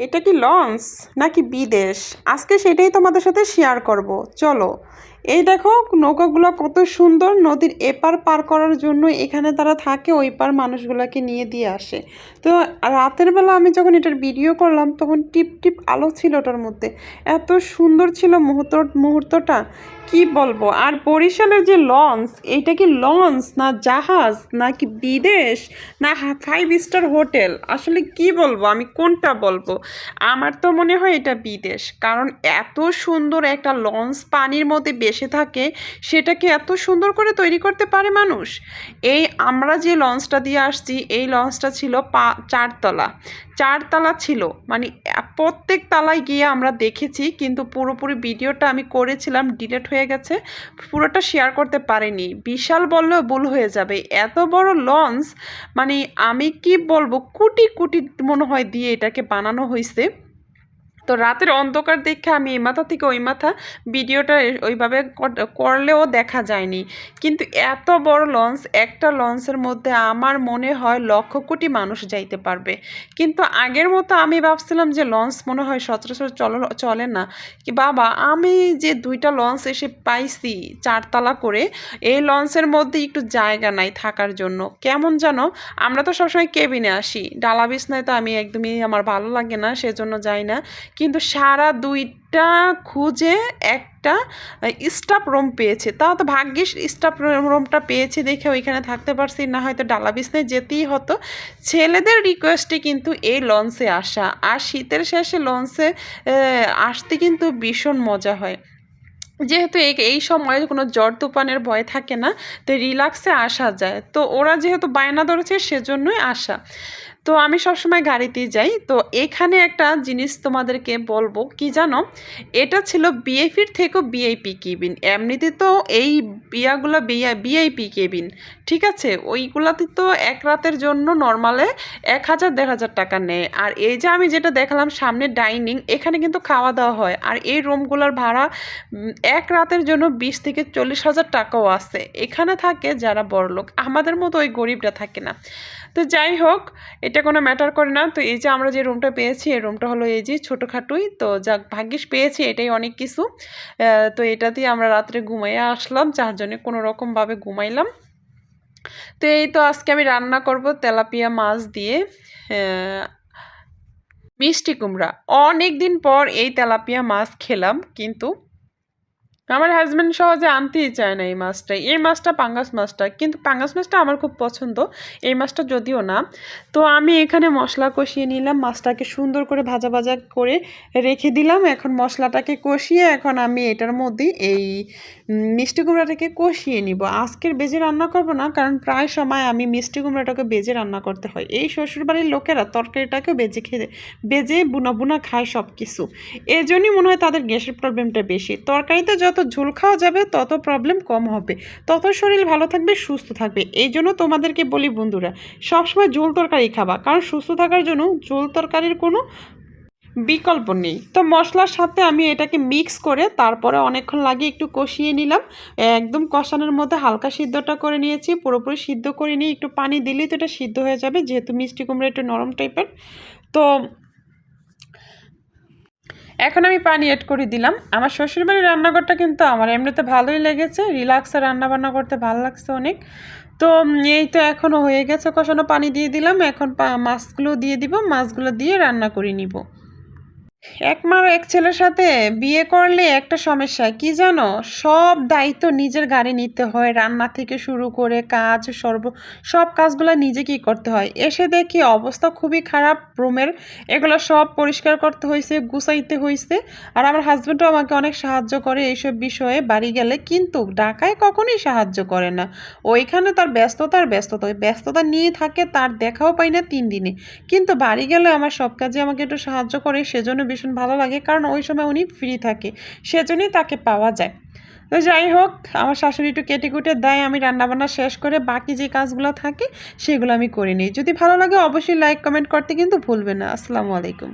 এটা কি লঞ্চ নাকি বিদেশ? আজকে সেটাই তোমাদের সাথে শেয়ার করব। চলো এই দেখো, নৌকাগুলো কত সুন্দর নদীর এপার পার করার জন্য এখানে তারা থাকে, ওই পার মানুষগুলোকে নিয়ে দিয়ে আসে। তো রাতের বেলা আমি যখন এটার ভিডিও করলাম, তখন টিপ টিপ আলো ছিল ওটার মধ্যে। এত সুন্দর ছিল মুহূর্ত, মুহূর্তটা। কি বলব? আর বরিশালের যে লঞ্চ, এইটা কি লঞ্চ না জাহাজ, না কি বিদেশ, না ফাইভ স্টার হোটেল? আসলে কি বলব? আমি কোনটা বলব? আমার তো মনে হয় এটা বিদেশ। কারণ এত সুন্দর একটা লঞ্চ পানির মধ্যে বেসে থাকে, সেটাকে এত সুন্দর করে তৈরি করতে পারে মানুষ? এই আমরা যে লঞ্চটা দিয়ে আসছি, এই লঞ্চটা ছিল পা, চারতলা। চারতলা ছিল মানে প্রত্যেক তালায় গিয়ে আমরা দেখেছি, কিন্তু পুরোপুরি ভিডিওটা আমি করেছিলাম, ডিলেট হয়ে গেছে, পুরোটা শেয়ার করতে পারিনি। বিশাল বললেও ভুল হয়ে যাবে। এত বড় লঞ্চ মানে আমি কি বলব, কোটি কোটি মনে হয় দিয়ে এটাকে বানানো হয়েছে তো রাতের অন্ধকার দেখে আমি এই মাথা থেকে ওই মাথা ভিডিওটা ওইভাবে করলেও দেখা যায়নি। কিন্তু এত বড় লঞ্চ, একটা লঞ্চের মধ্যে আমার মনে হয় লক্ষ কোটি মানুষ যাইতে পারবে। কিন্তু আগের মতো আমি ভাবছিলাম যে লঞ্চ মনে হয় সচরাচর চল চলে না। কি বাবা, আমি যে দুইটা লঞ্চ এসে পাইছি চারতলা করে, এই লঞ্চের মধ্যে একটু জায়গা নাই থাকার জন্য। কেমন যেন আমরা তো সবসময় কেবিনে আসি। ডালা বিছনায় তো আমি একদমই আমার ভালো লাগে না, সেজন্য যাই না। কিন্তু সারা দুইটা খুঁজে একটা স্টাফ রুম পেয়েছে। তাও তো ভাগ্যিস স্টাফ রুমটা পেয়েছে দেখে ওইখানে থাকতে পারছি না, হয়তো ডালা বিছনায় যেতেই হতো। ছেলেদের রিকোয়েস্টে কিন্তু এই লঞ্চে আসা। আর শীতের শেষে লঞ্চে আসতে কিন্তু ভীষণ মজা হয়। যেহেতু এই এই সময় কোনো জ্বর তুফানের ভয় থাকে না তো রিল্যাক্সে আসা যায়। তো ওরা যেহেতু বায়না ধরেছে, সেজন্যই আসা। তো আমি সবসময় গাড়িতেই যাই। তো এখানে একটা জিনিস তোমাদেরকে বলব, কি জানো? এটা ছিল বিএপির থেকেও বিআইপি কেবিন। এমনিতে তো এই বিয়াগুলো বিয়া বিআইপি কেবিন, ঠিক আছে? ওইগুলাতে তো এক রাতের জন্য নর্মালে এক হাজার, দেড় হাজার টাকা নেয়। আর এই যে আমি যেটা দেখালাম সামনে ডাইনিং, এখানে কিন্তু খাওয়া দাওয়া হয়। আর এই রুমগুলোর ভাড়া এক রাতের জন্য বিশ থেকে চল্লিশ হাজার টাকাও আছে। এখানে থাকে যারা বড়লোক, আমাদের মতো ওই গরিবরা থাকে না। তো যাই হোক, এটা কোনো ম্যাটার করে না। তো এই যে আমরা যে রুমটা পেয়েছি, এই রুমটা হলো এই যে ছোটোখাটোই তো যাক, ভাগ্যিস পেয়েছি, এটাই অনেক কিছু। তো এটাতেই আমরা রাত্রে ঘুমাইয়া আসলাম চারজনে কোনো রকমভাবে ঘুমাইলাম। তো এই তো আজকে আমি রান্না করব তেলাপিয়া মাছ দিয়ে মিষ্টি কুমড়া। অনেক দিন পর এই তেলাপিয়া মাছ খেলাম, কিন্তু আমার হাজব্যান্ড সহজে আনতেই চায় না এই মাছটা। এই মাছটা পাঙ্গাস মাছটা। কিন্তু পাঙ্গাস মাছটা আমার খুব পছন্দ। এই মাছটা যদিও না। তো আমি এখানে মশলা কষিয়ে নিলাম, মাছটাকে সুন্দর করে ভাজা ভাজা করে রেখে দিলাম। এখন মশলাটাকে কষিয়ে এখন আমি এটার মধ্যে এই মিষ্টি কুমড়াটাকে কষিয়ে নিব। আজকের বেজে রান্না করব না, কারণ প্রায় সময় আমি মিষ্টি কুমড়াটাকে বেজে রান্না করতে হয়। এই শ্বশুরবাড়ির লোকেরা তরকারিটাকে বেজে খেয়ে, বেজে বুনা বুনা খায় সব কিছু এই জন্যই মনে হয় তাদের গ্যাসের প্রবলেমটা বেশি। তরকারিতে যত ঝোল খাওয়া যাবে, তত প্রবলেম কম হবে। তত শরীর ভালো থাকবে, সুস্থ থাকবে। এই জন্য তোমাদেরকে বলি বন্ধুরা, সবসময় ঝোল তরকারি খাবা। কারণ সুস্থ থাকার জন্য ঝোল তরকারির কোনো বিকল্প নেই। তো মশলার সাথে আমি এটাকে মিক্স করে তারপরে অনেকক্ষণ লাগিয়ে একটু কষিয়ে নিলাম। একদম কষানোর মধ্যে হালকা সিদ্ধটা করে নিয়েছি, পুরোপুরি সিদ্ধ করে নিয়ে একটু পানি দিলেই তো এটা সিদ্ধ হয়ে যাবে, যেহেতু মিষ্টি কুমড়ো একটু নরম টাইপের তো এখন আমি পানি এড করে দিলাম। আমার শ্বশুরবাড়ির রান্নাঘরটা কিন্তু আমার এমনিতে ভালোই লেগেছে। রিল্যাক্সে রান্নাবান্না করতে ভালো লাগছে অনেক। তো এই তো এখনও হয়ে গেছে। কষানো পানি দিয়ে দিলাম। এখন মাছগুলো দিয়ে দিব। মাছগুলো দিয়ে রান্না করে নিব। এক মার এক ছেলের সাথে বিয়ে করলে একটা সমস্যা। কি জানো? সব দায়িত্ব নিজের গাড়ি নিতে হয়। রান্না থেকে শুরু করে কাজ, সর্ব, সব কাজগুলো নিজেকেই করতে হয়? এসে দেখি অবস্থা খুবই খারাপ। রুমের এগুলো সব পরিষ্কার করতে হয়েছে গুছাইতে হয়েছে আর আমার হাজব্যান্ডও আমাকে অনেক সাহায্য করে এইসব বিষয়ে। বাড়ি গেলে কিন্তু ঢাকায় কখনোই সাহায্য করে না। ওইখানে তার ব্যস্ততার ব্যস্ততা। ব্যস্ততা নিয়ে থাকে, তার দেখাও পাই না তিন দিনে। কিন্তু বাড়ি গেলে আমার সব কাজে আমাকে একটু সাহায্য করে, সেজন্য ভীষণ ভালো লাগে, কারণ ওই সময় উনি ফ্রি থাকে, সেজন্যই তাকে পাওয়া যায়। তো যাই হোক, আমার শাশুড়ি একটু কেটে কুটে দেয়, আমি রান্নাবান্না শেষ করে বাকি যে কাজগুলো থাকে, সেগুলো আমি করে নিই। যদি ভালো লাগে অবশ্যই লাইক কমেন্ট করতে কিন্তু ভুলবে না। আসসালামু আলাইকুম।